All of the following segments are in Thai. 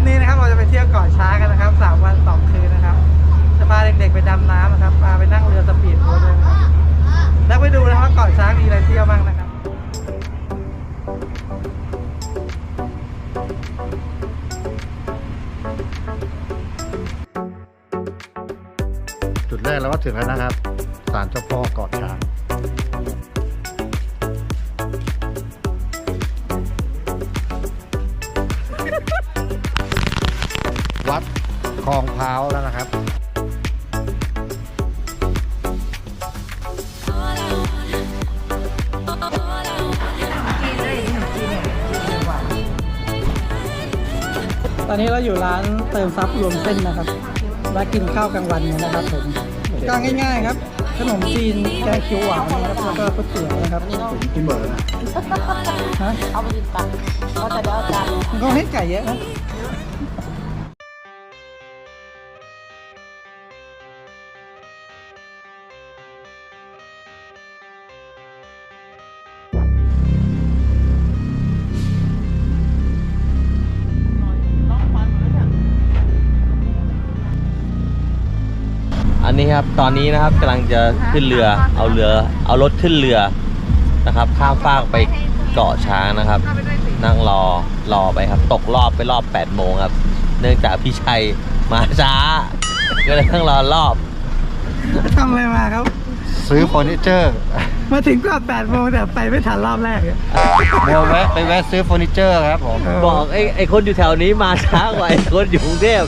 ปนี้นะครับเราจะไปเที่ยวเกาะช้างกันนะครับสามวันสองคืนนะครับ จะพาเด็กๆไปดำน้ำนะครับพาไปนั่งเรือสปีดโบ๊ทด้วยนะครับแล้วไปดูนะครับว่าเกาะช้างมีอะไรเที่ยวบ้างนะครับจุดแรกเราก็ถึงแล้วนะครับศาลเจ้าพ่อเกาะช้าง ลองพร้าวแล้วนะครับตอนนี้เราอยู่ร้านเติมซับรวมเส้นนะครับและกินข้าวกลางวันกันนะครับผมก็ง่ายๆครับ ขนมจีนแกงเขียวหวานนะครับแล้วก็ก๋วยเตี๋ยวนะครับกินเบอร์นะฮะเอาไปดิปะเขาจะได้เอาจานมันก็ให้ไก่เยอะนะ นนี้ครับตอนนี้นะครับกำลังจะขึ้นเรือเอาเรือ เอารถขึ้นเรือนะครับ ข้ามฟากไปเกาะช้างนะครับ นั่งรอรอไปครับ ตกรอบไปรอบ8โมงครับ เนื่องจากพี่ชัยมาช้า ก็เลยต้องรอรอบทำอะไรมาครับ ซื้อเฟอร์นิเจอร์ มาถึงก่อน8โมงแต่ไปไม่ทันรอบแรกอะเดี๋ยวแวะไปแวะซื้อเฟอร์นิเจอร์ครับผม บอกไอ้ไอ้คนอยู่แถวนี้มาช้ากว่าไอ้คนอยู่กรุงเทพ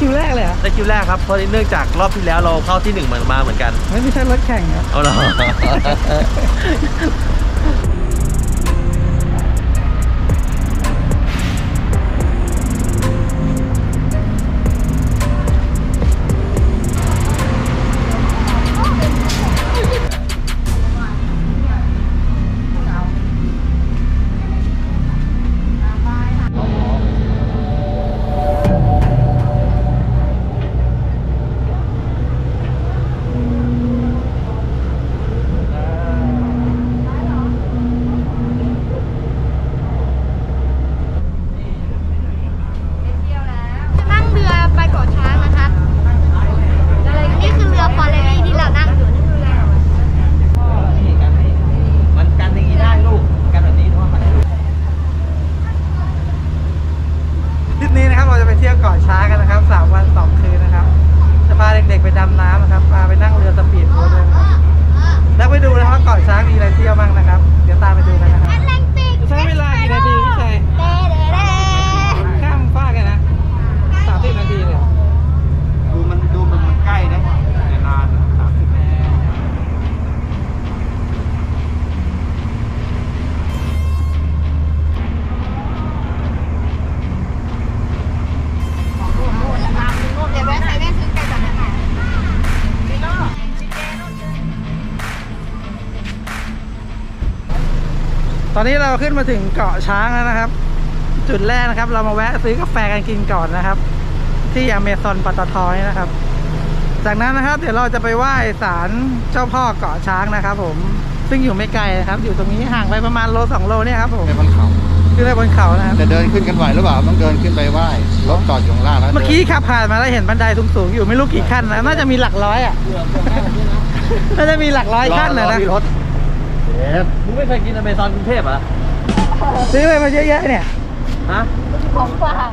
คิวแรกเลยเหรอะได้คิวแรกครับเพราะเนื่องจากรอบที่แล้วเราเข้าที่หนึ่งเหมือนมาเหมือนกัน ไม่ใช่รถแข่งครับเอาเหรอ อนนี้เราขึ้นมาถึงเกาะช้างแล้วนะครับ จุดแรกนะครับ เรามาแวะซื้อกาแฟกันกินก่อนนะครับ ที่อเมซอนปตทนี่นะครับ จากนั้นนะครับ เดี๋ยวเราจะไปไหว้ศาลเจ้าพ่อเกาะช้างนะครับ ผมซึ่งอยู่ไม่ไกลนะครับ อยู่ตรงนี้ห่างไปประมาณโลสองโลเนี่ยครับผมไปบนเขาขึ้นไปบนเขานะครับจะเดินขึ้นกันไหวหรือเปล่าต้องเดินขึ้นไปไหว้รถจอดอยู่ข้างล่างแล้วเมื่อกี้ขับผ่านมาแล้วเห็นบันไดสูงๆอยู่ไม่รู้กี่ขั้นนะน่าจะมีหลักร้อยอะน่าจะมีหลักร้อยขั้นนะนะรอรถ เด็ดมึงไม่เคยกินอเมซอนกรุงเทพเหรอซื้อไปมาเยอะแยะเนี่ย ฮะของฝาก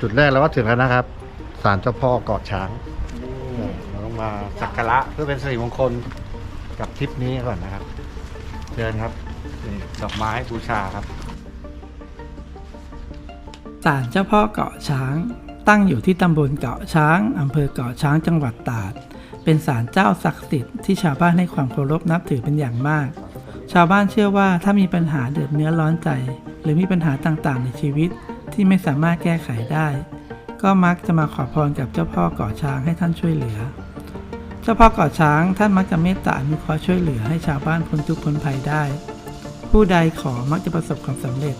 จุดแรกเราก็ถึงแล้วนะครับศาลเจ้าพ่อเกาะช้างเราต้องมาสักการะเพื่อเป็นสิริมงคลกับทริปนี้ก่อนนะครับ เดินครับนี่ดอกไม้บูชาครับ ศาลเจ้าพ่อเกาะช้าง ตั้งอยู่ที่ตำบลเกาะช้างอำเภอเกาะช้างจังหวัดตราด เป็นศาลเจ้าศักดิ์สิทธิ์ที่ชาวบ้านให้ความเคารพนับถือเป็นอย่างมาก ชาวบ้านเชื่อว่าถ้ามีปัญหาเดือดเนื้อร้อนใจ หรือมีปัญหาต่างๆ ในชีวิตที่ไม่สามารถแก้ไขได้ ก็มักจะมาขอพรกับเจ้าพ่อเกาะช้างให้ท่านช่วยเหลือ เจ้าพ่อเกาะช้างท่านมักจะเมตตาอนุเคราะห์ช่วยเหลือให้ชาวบ้านพ้นทุกข์พ้นภัยได้ ผู้ใดขอมักจะประสบความสำเร็จ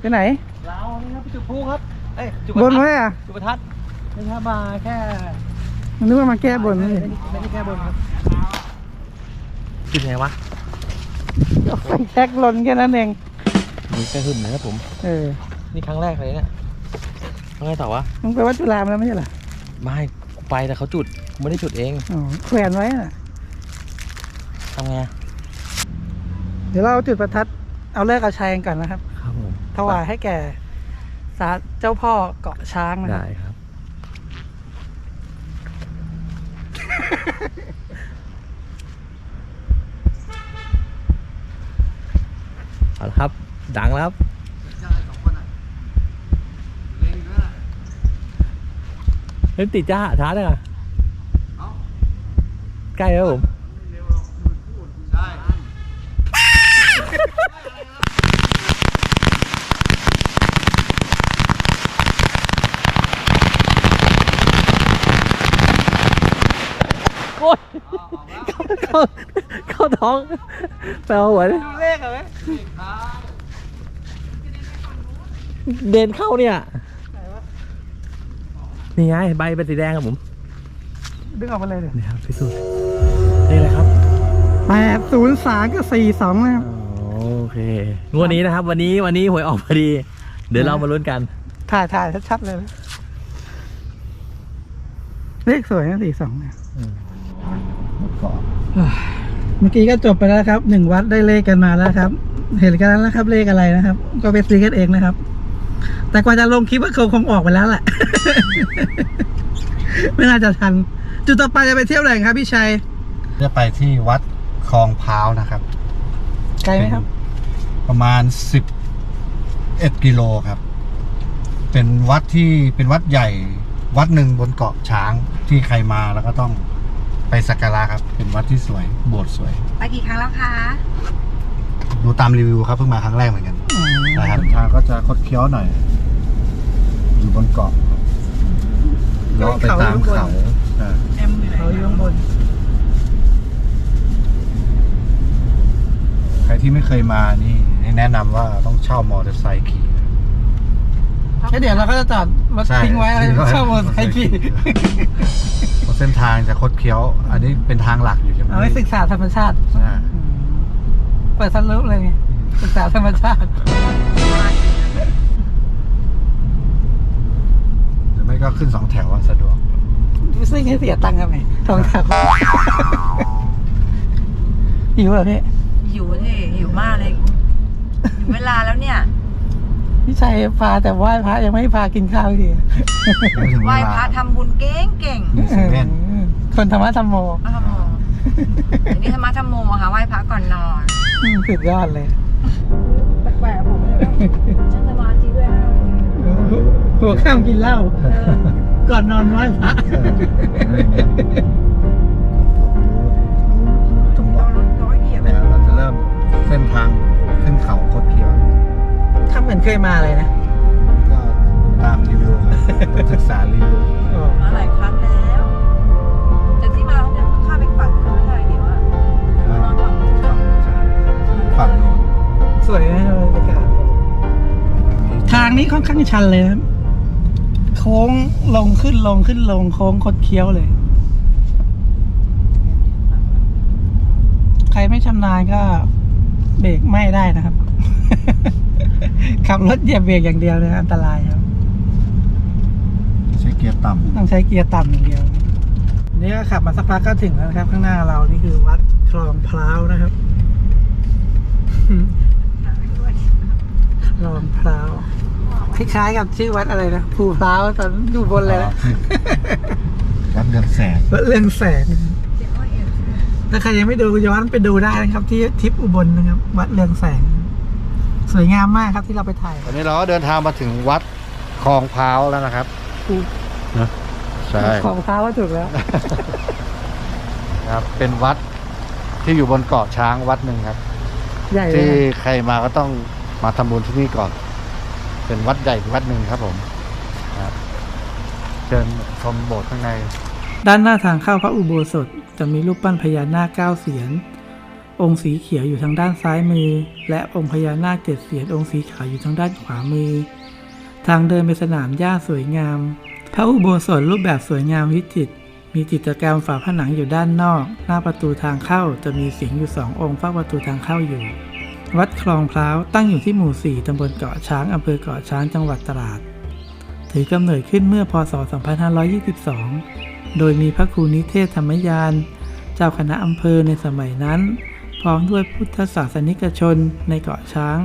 ไปไหนเรานี่ครับจุดพูครับเอ้ยจุดบนไว้อะจุดประทัดไม่ใช่มาแค่นึกว่ามาแก้บนไม่นี่ได้ไม่ได้แค่บนครับจุดไงวะเอาไฟแช็กลนแค่นั้นเองมีแค่หึมนะครับผม เออนี่ครั้งแรกเลยเนี่ยทำไงต่อวะมึงไปวัดจุฬามาแล้วไม่ใช่เหรอไม่กูไปแต่เขาจุดกูไม่ได้จุดเองอ๋อแขวนไว้น่ะ ทำไงอะเดี๋ยวเราจุดประทัดเอาเลิกเอาชัยกันก่อนนะครับครับผม ถวายให้แก่สาเจ้าพ่อเกาะช้างนะครับได้ครับ เอาละครับ ดังแล้วครับ เฮ้ยติดจ้าช้าเลยอะใกล้แล้วผม โอ้ยเข้าเข้าเข้าท้องแปลหัวเลยเลขเหรอเดินเข้าเนี่ยนี่ไงใบเป็นสีแดงครับผม ดึงออกมาเลยเดี๋ยวนี่ครับพิสูจน์นี่เลยครับแปดศูนย์สามกับสี่สองนะครับโอเคงวดนี้นะครับ วันนี้วันนี้หวยออกพอดี เดี๋ยวเรามาลุ้นกันถ่ายถ่ายชัดๆเลยนะเลขสวยนะสี่สองเนี่ย เมื่อกี้ก็จบไปแล้วครับหนึ่งวัดได้เลขกันมาแล้วครับ เห็นกันแล้วนะครับเลขอะไรนะครับ ก็ไปซื้อกันเองนะครับ แต่กว่าจะลงคลิปก็คงคงออกไปแล้วแหละ ไม่น่าจะทัน จุดต่อไปจะไปเที่ยวไหนครับพี่ชัยจะไปที่วัดคลองพร้าวนะครับไกลไหมครับ ประมาณสิบเอ็ดกิโลครับ เป็นวัดที่เป็นวัดใหญ่ วัดหนึ่งบนเกาะช้างที่ใครมาแล้วก็ต้อง ไปสักการะครับ เป็นวัดที่สวย โบสถ์สวย ไปกี่ครั้งแล้วคะดูตามรีวิวครับเพิ่งมาครั้งแรกเหมือนกันนะครับ ทางก็จะคดเคี้ยวหน่อย อยู่บนเกาะเลาะไปตามเขาอ่าเขาอยู่ข้างบนใครที่ไม่เคยมานี่ แนะนำว่าต้องเช่ามอเตอร์ไซค์ขี่ แล้วเดี๋ยวเราก็จะจอดรถใช่ทิ้งไว้อะไรทิ้งไว้ เช่ามอเตอร์ไซค์ขี่เพราะเส้นทางจะคดเคี้ยว อันนี้เป็นทางหลักอยู่ใช่ไหมเอาไว้ศึกษาธรรมชาติ ใช่อืมเปิดสรุปเลยไงศึกษาธรรมชาติ หรือไม่ก็ขึ้นสองแถวอะสะดวกซิ่งให้เสียตังค์กันไหมทองคำหิวเหรอพี่หิวสิหิวมากเลยถึงเวลาแล้วเนี่ย พี่ชัยพาแต่ไหว้พระยังไม่พากินข้าวทีไม่ถึงไหเวว้ลาพระทำบุญเก่งเก่งนี่เซเว่นเออคนธรรมะธรรมโมๆธรรมโมเดี๋ยวนี้ธรรมะธรรมโมค่ะไหว้พระก่อนนอนอืมสุดยอดเลยแปลกๆผมเลยฉันสมาธิด้วยนะหัวข้ามกินเหล้าก่อนนอนไหว้พระางนี้ค่อนข้างชันเลยนะโค้งลงขึ้นลงขึ้นลงโค้งคดเคี้ยวเลย ใครไม่ชำนาญก็เบรกไม่ได้นะครับ ขับรถเหยียบเบรกอย่างเดียวนะอันตรายครับ ใช้เกียร์ต่ำต้องใช้เกียร์ต่ำอย่างเดียว นี่ก็ขับมาสักพักก็ถึงแล้วนะครับ ข้างหน้าเรานี่คือวัดคลองพร้าวนะครับ คลองพร้าว คล้ายๆกับชื่อวัดอะไรนะภูพร้าวตอนอยู่บนเลยนะวัดเดือนแสนวัดเรื่องแสงถ้าใครยังไม่ดูย้อนไปดูได้นะครับ ที่ทริปอุบลนะครับ วัดเรืองแสง สวยงามมากครับที่เราไปถ่ายตอนนี้เราก็เดินทางมาถึงวัดคลองพร้าวแล้วนะครับถูกนะใช่ของพร้าวก็ถูกแล้วครับ เป็นวัดที่อยู่บนเกาะช้างวัดหนึ่งครับใหญ่เลยที่นะใครมาก็ต้องมาทำบุญที่นี่ก่อน เป็นวัดใหญ่วัดหนึ่งครับผมเชิญชมโบสถ์ข้างใน ด้านหน้าทางเข้าพระอุโบสถจะมีรูปปั้นพญานาคเก้าเสียน องค์สีเขียวอยู่ทางด้านซ้ายมือ และองค์พญานาคเจ็ดเสียนองค์สีขาวอยู่ทางด้านขวามือ ทางเดินเป็นสนามหญ้าสวยงาม พระอุโบสถรูปแบบสวยงามวิจิตรมีจิตรกรรมฝาผนังอยู่ด้านนอก หน้าประตูทางเข้าจะมีสิงอยู่สององค์เฝ้าประตูทางเข้าอยู่ วัดคลองพร้าวตั้งอยู่ที่หมู่ 4 ตำบลเกาะช้าง อำเภอเกาะช้าง จังหวัดตราด ถือกำเนิดขึ้นเมื่อพศ 2522 โดยมีพระครูนิเทศธรรมยาน เจ้าคณะอำเภอในสมัยนั้น พร้อมด้วยพุทธศาสนิกชนในเกาะช้าง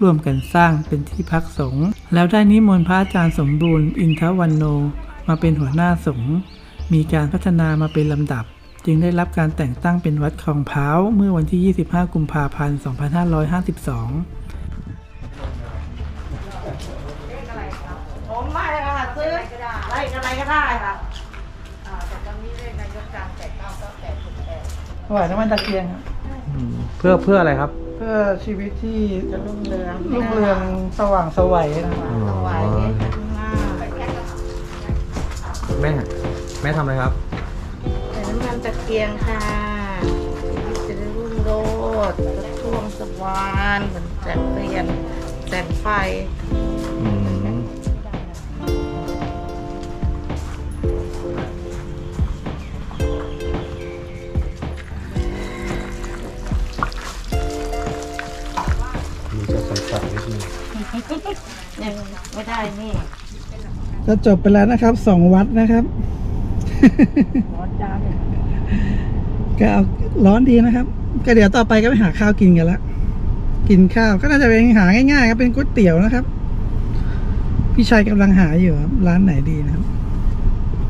ร่วมกันสร้างเป็นที่พักสงฆ์ แล้วได้นิมนต์พระอาจารย์สมบูรณ์ อินทวันโน มาเป็นหัวหน้าสงฆ์ มีการพัฒนามาเป็นลำดับ จึงได้รับการแต่งตั้งเป็นวัดคลองพร้าวเมื่อวันที่ 25 กุมภาพันธ์ 2552 ผมไม่ค่ะซื้ออะไรอะไรก็ได้ค่ะอ่าแต่ตอนนี้เลขนายกการแปดเก้าเก้าแปดหกแปดถวายน้ำมันตะเกียงครับเพื่อเพื่ออะไรครับ เพื่อชีวิตที่จะรุ่งเรืองรุ่งเรืองสว่างไสวัยนะครับถวายเนตรข้างหน้าแม่แม่ทำอะไรครับแตะเกียงค่ะจะได้รุ่งโรจน์กระช่วงสว่างเหมือนแสงเทียนแสงไฟมีจะใส่ใส่นิดนึงยังไม่ได้นี่ก็จบไปแล้วนะครับสองวัดนะครับ ก็เอาร้อนดีนะครับ ก็เดี๋ยวต่อไปก็ไปหาข้าวกินกันละกินข้าวก็น่าจะเป็นหาง่ายๆครับเป็นก๋วยเตี๋ยวนะครับ พี่ชัยกำลังหาอยู่ครับร้านไหนดีนะครับ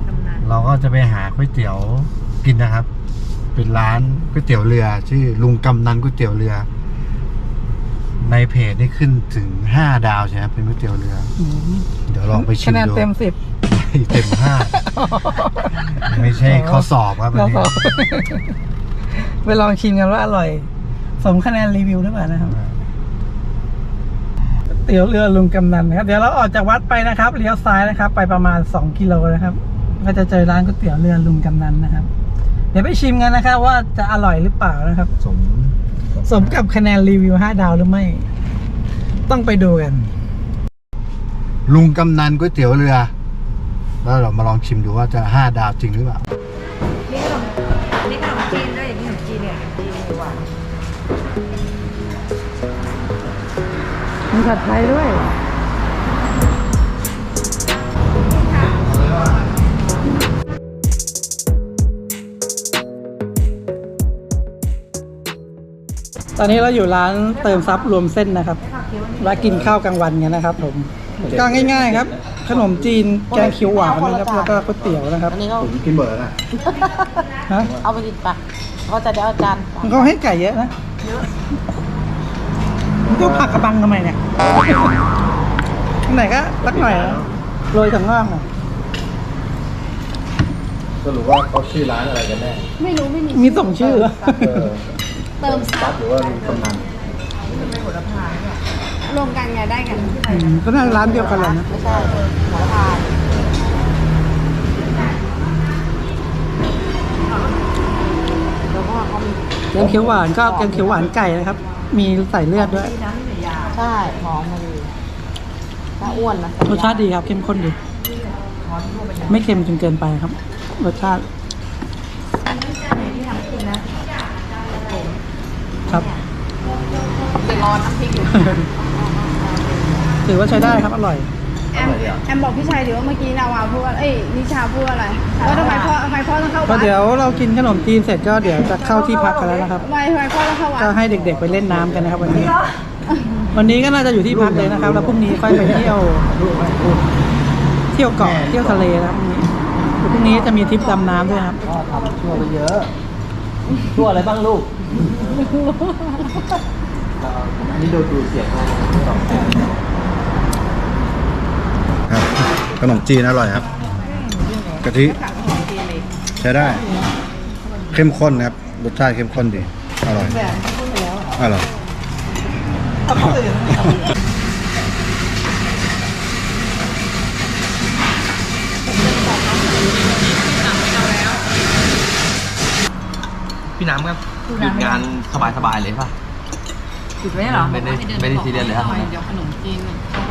กำนันเราก็จะไปหาก๋วยเตี๋ยวกินนะครับ เป็นร้านก๋วยเตี๋ยวเรือชื่อลุงกำนันก๋วยเตี๋ยวเรือ ในเพจนี่ขึ้นถึงห้าดาวใช่ไหมเป็นก๋วยเตี๋ยวเรือ เดี๋ยวลองไปชิมคะแนนดูเต็มสิบ เต็มห้าไม่ใช่ข้อสอบครับอันเรานี้ขอไปลองชิมกันว่าอร่อย สมคะแนนรีวิวหรือเปล่านะครับเตี๋ยวเรือลุงกำนันนะครับ เดี๋ยวเราออกจากวัดไปนะครับเลี้ยวซ้ายนะครับ ไปประมาณ 2 กิโลนะครับ ก็จะเจอร้านก๋วยเตี๋ยวเรือลุงกำนันนะครับ เดี๋ยวไปชิมกันนะครับ ว่าจะอร่อยหรือเปล่านะครับ สมสมกับคะแนนรีวิว 5 ดาวหรือไม่ ต้องไปดูกัน ลุงกำนันก๋วยเตี๋ยวเรือ แล้วเรามาลองชิมดูว่าจะห้าดาวจริงหรือเปล่า นี่ขนมนี่ขนมจีนด้วยนี่ขนมจีนเนี่ยจีนหวานมีผัดไทยด้วยตอนนี้เราอยู่ร้านเติมซับรวมเส้นนะครับและกินข้าวกลางวันกันนะครับผม ก็ง่ายๆครับ ขนมจีนแกงเขียวหวานนะครับแล้วก็ก๋วยเตี๋ยวนะครับอันนี้เขาผมกินเบอร์นะฮะเอาไปดิบปะเขาจะได้เอาจานมันก็ให้ไก่เยอะนะมันก็ผักกระบังทำไมเนี่ยไหนก็รักหน่อยนะโรยถั่วงอกหน่อยสรุปว่าเขาชื่อร้านอะไรกันแน่ไม่รู้ไม่มีมีส่งชื่อเหรอเติมซับหรือว่าลุงกำนัน รวมกันไงได้กันอืมก็น่าจะร้านเดียวกันแหละนะไม่ใช่หัวพานแล้วก็เขามีแกงเขียวหวานก็แกงเขียวหวานไก่นะครับ มีใส่เลือดด้วยใช่หอมมาเลยถ้าอ้วนนะรสชาติดีครับ เข้มข้นดี ไม่เค็มจนเกินไปครับ รสชาติที่ทำกินนะครับจะรอน้ำพริกอยู่ ถือว่าใช้ได้ครับ อร่อย แอมแอมบอกพี่ชายดิว่าเมื่อกี้นาวาพูดว่าเอ้ยนิชาพูดอะไรว่าทำไมพ่อทำไมพ่อต้องเข้าก็วัดเดี๋ยวเรากินขนมจีนเสร็จก็เดี๋ยวจะเข้าที่พักกันแล้วนะครับ ทำไมทำไมพ่อต้องเข้าวัดก็ให้เด็ก ๆ ไปเล่นน้ำกันนะครับวันนี้ วันนี้ก็น่าจะอยู่ที่พักเลยนะครับ แล้วพรุ่งนี้ค่อยไปเที่ยว เที่ยวเกาะเที่ยวทะเลนะครับพรุ่งนี้แล้วพรุ่งนี้จะมีทริปดำน้ำด้วยครับ พ่อทำชั่วไปเยอะ ชั่วอะไรบ้างลูกนี่ดูดูเสียงเขาสองแสนครับ ขนมจีนอร่อยครับ กะทิใช้ได้ เข้มข้นครับ รสชาติเข้มข้นดี อร่อย อร่อยพี่น้ำครับหยุดงานสบายๆเลยป่ะ หยุดไว้เหรอไม่ได้ไม่ได้ซีเรียสเลยครับ เดี๋ยวขนมจีน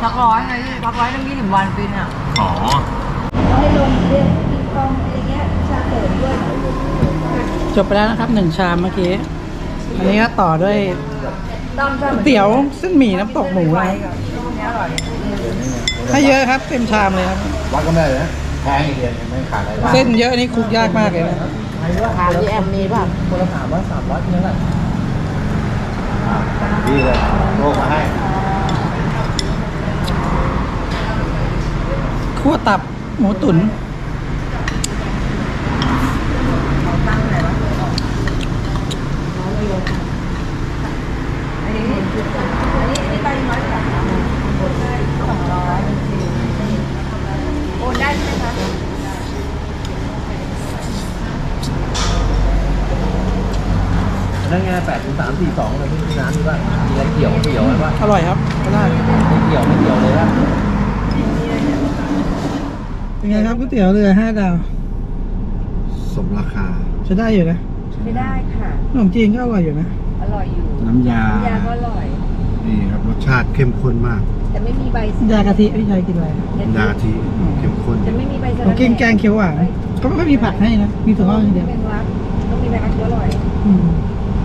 พักร้อยไงพักร้อยตั้งยี่สิบวันปีเนี่ยอ๋อจบไปแล้วนะครับหนึ่งชามเมื่อกี้ อันนี้ก็ต่อด้วยก๋วยเตี๋ยวเส้นหมี่น้ำตกหมูนะครับให้เยอะครับเต็มชามเลยครับวัดก็ไม่ได้นะแพงอีกเดือนไม่ขาดอะไรเส้นเยอะนี่คลุกยากมากเลยนะถามที่แอมมีป่ะคนละสามร้อยสามร้อยเท่านั้นแหละดีเลยโลกมาให้ คั่วตับหมูตุ๋นนั่นไงแปดถึงสามสี่สองเลยพี่น้ำดูว่ามีอะไรเกี่ยวเกี่ยวอะไรป่ะอร่อยครับก็ได้ไม่เกี่ยวไม่เกี่ยวเลยป่ะ เป็นไงครับก๋วยเตี๋ยวเรือห้าดาวสมราคา ใช้ได้อยู่นะไม่ได้ค่ะ ขนมจีนก็อร่อยอยู่นะ อร่อยอยู่น้ำยายาก็อร่อยนี่ครับรสชาติเข้มข้นมากแต่ไม่มีใบยากะทิพี่ชายกินอะไรน้ำยากะทิเข้มข้นจะไม่มีใบสะผมกินแกงเขียวหวานก็ไม่ค่อยมีผักให้นะ มีถั่วงอกอย่างเดียวเป็นรักต้องมีใบมะกรูดอร่อยอืม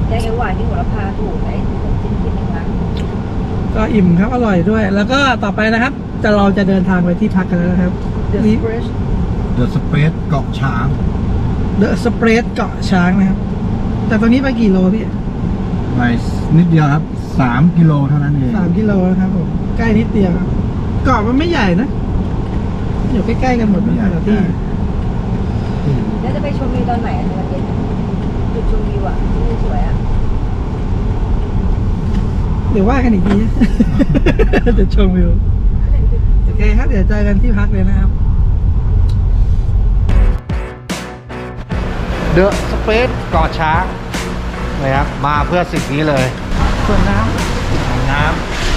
แกงเขียวหวานที่หัวละพาถูกไอ้ที่ผมกินกินเป็นรักก็อิ่มครับอร่อยด้วย แล้วก็ต่อไปนะครับ จะเราจะเดินทางไปที่พักกันแล้วนะครับ The Spruce เดอะสเปซเกาะช้างเดอะสเปรดเกาะช้างนะครับ แต่ตรงนี้ไปกี่โลพี่ ไปนิดเดียวครับสามกิโลเท่านั้นเองสามกิโลนะครับผม ใกล้นิดเดียวครับเกาะมันไม่ใหญ่นะ อยู่ใกล้ๆกันหมดนะแต่ละที่ แล้วจะไปชมวิวตอนไหนอะในวันเย็นจุดชมวิวอะที่สวยอะเดี๋ยวว่ากันอีกทีเดี๋ยวชมวิวโอ เคครับเดี๋ยวเจอกันที่พักเลยนะครับ เดอะสเปซเกาะช้างนะครับมาเพื่อสิ่งนี้เลยส่วนน้น้ำ